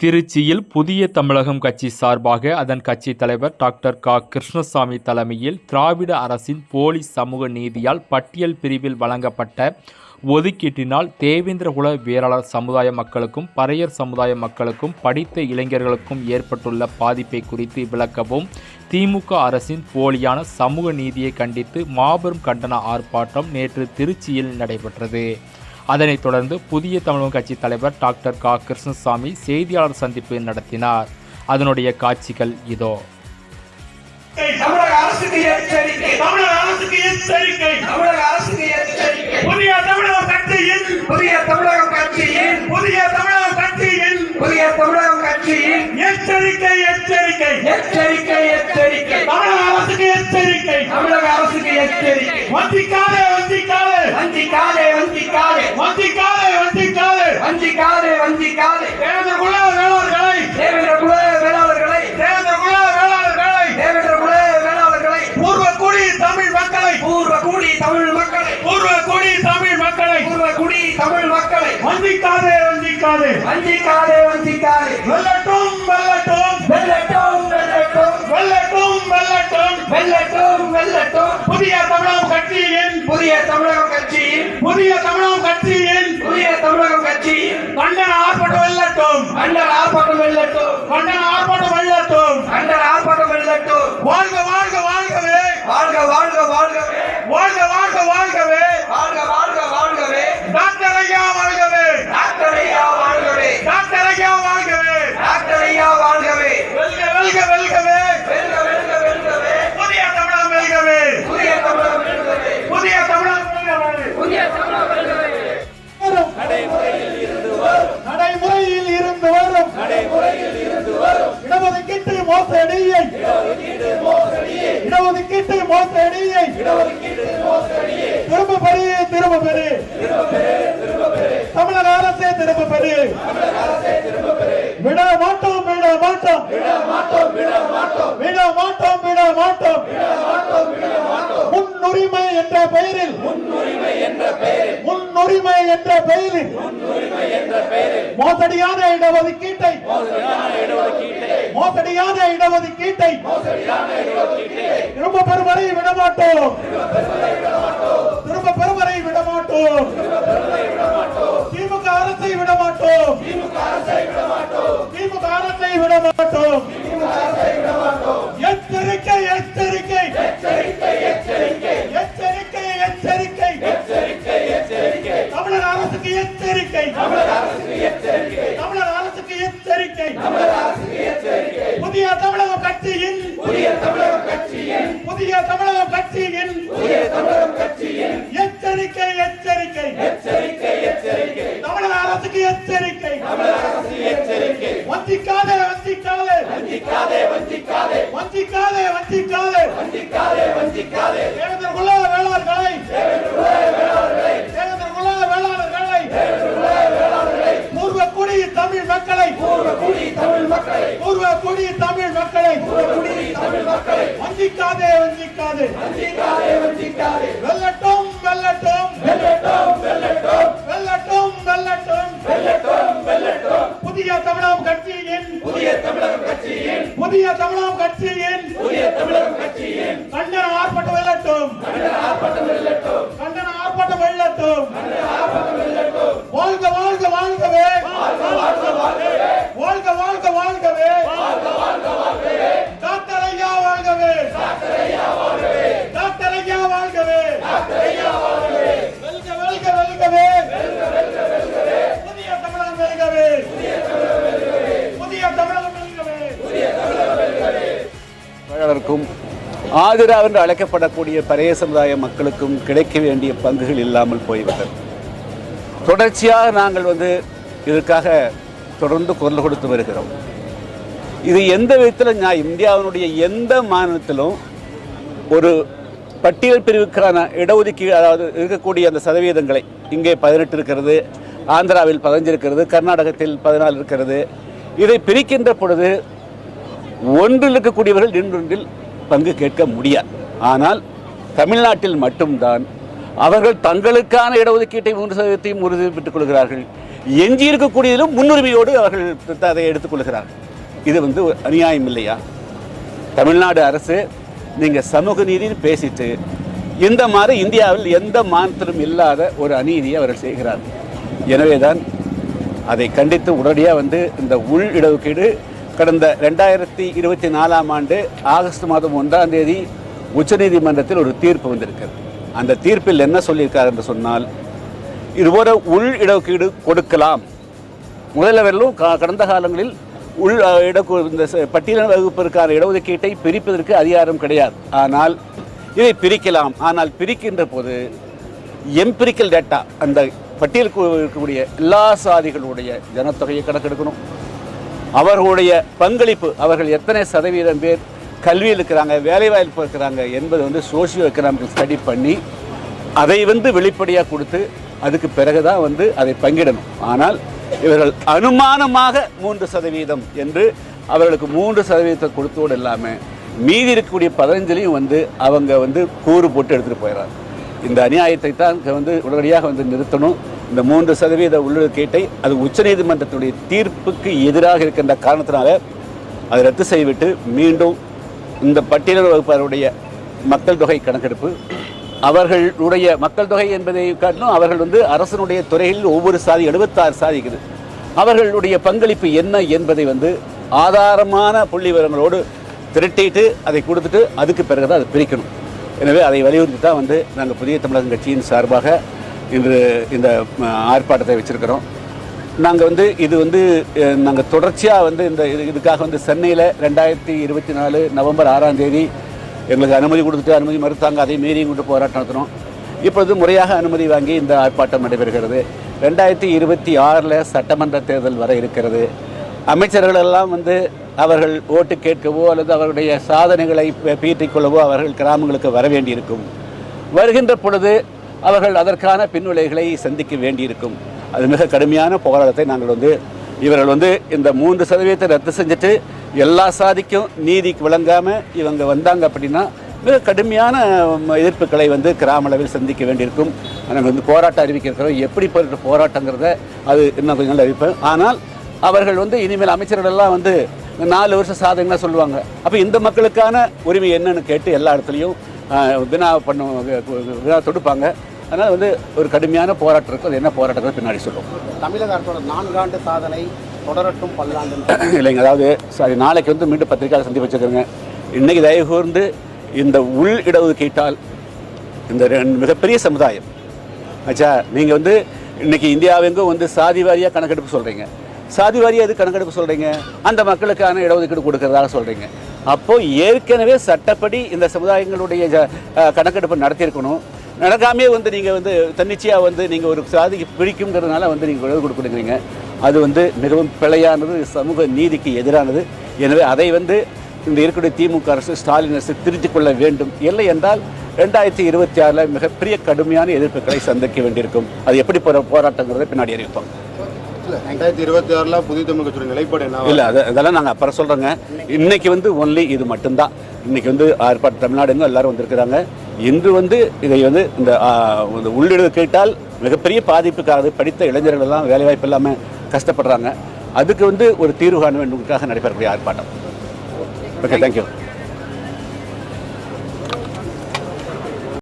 திருச்சியில் புதிய தமிழகம் கட்சி சார்பாக அதன் கட்சி தலைவர் டாக்டர் க. கிருஷ்ணசாமி தலைமையில் திராவிட அரசின் போலி சமூக நீதியால் பட்டியல் பிரிவில் வழங்கப்பட்ட ஒதுக்கீட்டினால் தேவேந்திரகுல வேளாளர் சமுதாய மக்களுக்கும் பறையர் சமுதாய மக்களுக்கும் படித்த இளைஞர்களுக்கும் ஏற்பட்டுள்ள பாதிப்பை குறித்து விளக்கவும் திமுக அரசின் போலியான சமூக நீதியை கண்டித்து மாபெரும் கண்டன ஆர்ப்பாட்டம் நேற்று திருச்சியில் நடைபெற்றது. அதனைத் தொடர்ந்து புதிய தமிழக கட்சி தலைவர் டாக்டர் கா. கிருஷ்ணசாமி செய்தியாளர் சந்திப்பு நடத்தினார். அதனுடைய காட்சிகள் இதோ. எச்சரிக்கை. எச்சரிக்கை. தமிழக அரசுக்கு எச்சரிக்கை. தமிழக அரசுக்கு எச்சரிக்கை. வஞ்சிக்காதே வஞ்சிக்காதே. தேவேந்திர குல வேளாளர்களை. தேவேந்திர குல வேளாளர்களை. தேவேந்திர குல வேளாளர்களை. தேவேந்திர குல வேளாளர்களை. பூர்வ குடி தமிழ் மக்களை. பூர்வ குடி தமிழ் மக்களை. பூர்வ குடி தமிழ் மக்களை. பூர்வ குடி தமிழ் மக்களை. வஞ்சிக்காதே வஞ்சிக்காதே. வஞ்சிக்காதே வஞ்சிக்காதே. வெல்லட்டும் வெல்லட்டும். வெல்லட்டும் வெல்லட்டும். வெல்லட்டும் வெல்லட்டும். வெல்லட்டும் வெல்லட்டும். புதிய கட்சியின் புதிய தமிழகம் கட்சியின் புதிய தமிழகம் கட்சியின் புதிய தமிழகம் கட்சியின் கண்டன ஆர்ப்பாட்டம் வெல்லட்டும். அண்டர் ஆர்ப்பாட்டம் வெல்லட்டும். கண்டன ஆர்ப்பாட்டம் வெல்லட்டும். அண்டர் ஆர்ப்பாட்டம் வெல்லட்டும். வாழ்க வாழ்க வாழ்கவே. வாழ்க வாழ்க வாழ்கவே. வாழ்க வாழ்க நடைமுறையில் இருந்து வரும். நடைமுறையில் இருந்து வரும் நடைமுறையில் இருந்து வரும் இடஒதுக்கீட்டு திரும்ப பெரு திரும்ப பெரு திரும்ப திரும்ப பெரு தமிழக மாட்டோம் விட மாட்டோம் விட மாட்டோம். விடா மாட்டோம் விட மாட்டோம். விட முன்னுரிமை என்ற பெயரில். முன்னுரிமை என்ற பெயரில். மோசடியான இடஒதுக்கீட்டை. மோசடியான இடஒதுக்கீட்டை. திரும்ப பெறுவரை விடமாட்டோம். திரும்ப பெறுவரை விடமாட்டோம். திமுக அரசை விடமாட்டோம். திமுக அரசை வஞ்சிக்காதே. வஞ்சிக்காதே வஞ்சிக்காதே. வஞ்சிக்காதே தேவேந்திர குல வேளாளர்களை. தேவேந்திர குல வேளாளர்களை. பூர்வ குடி தமிழ் மக்களை. பூர்வ குடி தமிழ் மக்களை. பூர்வ குடி தமிழ் மக்களை. வஞ்சிக்காதே வஞ்சிக்காதே வஞ்சிக்காதே. வஞ்சிக்காதே ஆதிரா என்று அழைக்கப்படக்கூடிய பழைய சமுதாய மக்களுக்கும் கிடைக்க வேண்டிய பங்குகள் இல்லாமல் போய்விட்டது. தொடர்ச்சியாக நாங்கள் வந்து இதற்காக தொடர்ந்து குரல் கொடுத்து வருகிறோம். இது எந்த விதத்தில் நான் இந்தியாவினுடைய எந்த மாநிலத்திலும் ஒரு பட்டியல் பிரிவுக்கான இடஒதுக்கீடு அதாவது இருக்கக்கூடிய அந்த சதவீதங்களை இங்கே பதினெட்டு இருக்கிறது ஆந்திராவில் பதினஞ்சு இருக்கிறது கர்நாடகத்தில் பதினாலு இருக்கிறது இதை பிரிக்கின்ற பொழுது ஒன்றில் இருக்கக்கூடியவர்கள் இன்னொன்றில் பங்கு கேட்க முடியாது. ஆனால் தமிழ்நாட்டில் மட்டும்தான் அவர்கள் தங்களுக்கான இடஒதுக்கீட்டை மூன்று சதவீதத்தையும் உறுதி பெற்றுக் கொள்கிறார்கள். எஞ்சி இருக்கக்கூடியதிலும் முன்னுரிமையோடு அவர்கள் அதை எடுத்துக்கொள்கிறார்கள் இது வந்து அநியாயம் இல்லையா? தமிழ்நாடு அரசு நீங்கள் சமூக நீதினு பேசிட்டு இந்த மாதிரி இந்தியாவில் எந்த மாநிலத்திலும் இல்லாத ஒரு அநீதியை அவர்கள் செய்கிறார்கள். எனவே தான் அதை கண்டித்து உடனடியாக வந்து இந்த உள் இடஒதுக்கீடு கடந்த ரெண்டாயிரத்தி இருபத்தி நாலாம் ஆண்டு ஆகஸ்ட் மாதம் ஒன்றாம் தேதி உச்சநீதிமன்றத்தில் ஒரு தீர்ப்பு வந்திருக்கிறது. அந்த தீர்ப்பில் என்ன சொல்லியிருக்கார் என்று சொன்னால் இதுபோல உள் இடஒதுக்கீடு கொடுக்கலாம். முதல்ல கடந்த காலங்களில் உள் இட இந்த பட்டியலின வகுப்பிற்கான இடஒதுக்கீட்டை பிரிப்பதற்கு அதிகாரம் கிடையாது. ஆனால் இதை பிரிக்கலாம். ஆனால் பிரிக்கின்ற போது எம்பிரிக்கல் டேட்டா அந்த பட்டியலுக்கு இருக்கக்கூடிய எல்லா சாதிகளுடைய ஜனத்தொகையை கணக்கெடுக்கணும். அவர்களுடைய பங்களிப்பு அவர்கள் எத்தனை சதவீதம் பேர் கல்வியில் இருக்கிறாங்க வேலைவாய்ப்பு இருக்கிறாங்க என்பது வந்து சோசியோ எக்கனாமிக்கல் ஸ்டடி பண்ணி அதை வந்து வெளிப்படையாக கொடுத்து அதுக்கு பிறகு தான் வந்து அதை பங்கிடணும். ஆனால் இவர்கள் அனுமானமாக மூன்று சதவீதம் என்று அவர்களுக்கு மூன்று சதவீதத்தை கொடுத்தோடு இல்லாமல் மீதி இருக்கக்கூடிய பதினஞ்சுலையும் வந்து அவங்க வந்து கூறு போட்டு எடுத்துகிட்டு போயிடறாங்க. இந்த அநியாயத்தை தான் வந்து உடனடியாக வந்து நிறுத்தணும். இந்த மூன்று சதவீத உள்ளொதுக்கீட்டை அது உச்சநீதிமன்றத்துடைய தீர்ப்புக்கு எதிராக இருக்கின்ற காரணத்தினால அதை ரத்து செய்துவிட்டு மீண்டும் இந்த பட்டியல் வகுப்பாருடைய மக்கள் தொகை கணக்கெடுப்பு அவர்களுடைய மக்கள் தொகை என்பதை காட்டிலும் அவர்கள் வந்து அரசனுடைய துறைகளில் ஒவ்வொரு சாதி எழுபத்தாறு சாதிக்குது அவர்களுடைய பங்களிப்பு என்ன என்பதை வந்து ஆதாரமான புள்ளி விவரங்களோடு திரட்டிட்டு அதை கொடுத்துட்டு அதுக்கு பிறகு தான் அதை பிரிக்கணும். எனவே அதை வலியுறுத்தி தான் வந்து நாங்கள் புதிய தமிழகம் கட்சியின் சார்பாக இன்று இந்த ஆர்ப்பாட்டத்தை வச்சிருக்கிறோம். நாங்கள் வந்து இது வந்து நாங்கள் தொடர்ச்சியாக வந்து இந்த இது இதுக்காக வந்து சென்னையில் ரெண்டாயிரத்தி இருபத்தி நாலு நவம்பர் ஆறாம் தேதி எங்களுக்கு அனுமதி கொடுத்துட்டு அனுமதி மறுத்தாங்க. அதே மீறி கொண்டு போராட்டம் நடத்தினோம் இப்பொழுது முறையாக அனுமதி வாங்கி இந்த ஆர்ப்பாட்டம் நடைபெறுகிறது. ரெண்டாயிரத்தி இருபத்தி ஆறில் சட்டமன்ற தேர்தல் வர இருக்கிறது. அமைச்சர்கள் எல்லாம் வந்து அவர்கள் ஓட்டு கேட்கவோ அல்லது அவர்களுடைய சாதனைகளை பீற்றிக் கொள்ளவோ அவர்கள் கிராமங்களுக்கு வர வேண்டியிருக்கும். வருகின்ற பொழுது அவர்கள் அதற்கான பின்விளைகளை சந்திக்க வேண்டியிருக்கும். அது மிக கடுமையான போராட்டத்தை நாங்கள் வந்து இவர்கள் வந்து இந்த மூன்று சதவீதத்தை ரத்து செஞ்சுட்டு எல்லா சாதிக்கும் நீதிக்கு விளங்காமல் இவங்க வந்தாங்க அப்படின்னா மிக கடுமையான எதிர்ப்புகளை வந்து கிராம அளவில் சந்திக்க வேண்டியிருக்கும். நாங்கள் வந்து போராட்டம் அறிவிக்கிறோம். எப்படி போகிற போராட்டங்கிறத அது இன்னும் கொஞ்சம் நாள் அறிவிப்பேன். ஆனால் அவர்கள் வந்து இனிமேல் அமைச்சர்கள் எல்லாம் வந்து நாலு வருஷம் சாதனைலாம் சொல்லுவாங்க. அப்போ இந்த மக்களுக்கான உரிமை என்னன்னு கேட்டு எல்லா இடத்துலையும் வினா பண்ண வினா தொடுப்பாங்க. அதனால் வந்து ஒரு கடுமையான போராட்டம் இருக்கும் அது என்ன போராட்டத்தை பின்னாடி சொல்லுவோம். தமிழக அரசோட நான்காண்டு சாதனை தொடரட்டும் பல்லாண்டு. இல்லைங்க அதாவது சாரி நாளைக்கு வந்து மீண்டும் பத்திரிகையாளர் சந்திப்பு வச்சுருக்கேங்க. இன்னைக்கு தயவு கூர்ந்து இந்த உள் இடஒதுக்கீட்டால் இந்த மிகப்பெரிய சமுதாயம் ஆச்சா நீங்கள் வந்து இன்னைக்கு இந்தியாவெங்கும் வந்து சாதி வாரியாக கணக்கெடுப்பு சொல்கிறீங்க சாதி வாரியாக எது கணக்கெடுப்பு சொல்கிறீங்க அந்த மக்களுக்கான இடஒதுக்கீடு கொடுக்கறதாக சொல்கிறீங்க அப்போ ஏற்கனவே சட்டப்படி இந்த சமுதாயங்களுடைய கணக்கெடுப்பு நடத்தியிருக்கணும். நடக்காமே வந்து நீங்கள் வந்து தன்னிச்சையாக வந்து நீங்கள் ஒரு சாதிக்கு பிடிக்குங்கிறதுனால வந்து நீங்கள் இடஒதுக்கீடு கொடுக்குறீங்க அது வந்து மிகவும் பிழையானது சமூக நீதிக்கு எதிரானது. எனவே அதை வந்து இந்த இருக்கக்கூடிய திமுக அரசு ஸ்டாலின் அரசு திருத்திக் கொள்ள வேண்டும். இல்லை என்றால் ரெண்டாயிரத்தி இருபத்தி ஆறில் மிகப்பெரிய கடுமையான எதிர்ப்புகளை சந்திக்க வேண்டியிருக்கும். அது எப்படி போகிற போராட்டங்கிறதை பின்னாடி அறிவிப்போம். ரெண்டாயிரத்தி இருபத்தி ஆறுல புதிய தமிழ் கட்சியோட நிலைப்பாடு என்ன? இல்லை அது அதெல்லாம் நாங்கள் அப்புறம் சொல்கிறோங்க இன்னைக்கு வந்து ஒன்லி இது மட்டும்தான். இன்னைக்கு வந்து ஆர்ப்பாட்டம் தமிழ்நாடுங்க எல்லாரும் வந்திருக்கிறாங்க. இன்று வந்து இதை வந்து இந்த இந்த உள்ளிடு கேட்டால் மிகப்பெரிய பாதிப்புக்காக படித்த இளைஞர்கள் எல்லாம் வேலைவாய்ப்பு இல்லாமல் கஷ்டப்படுறாங்க. அதுக்கு வந்து ஒரு தீர்வு காண வேண்டும்காக நடைபெறக்கூடிய ஆர்ப்பாட்டம். Okay thank you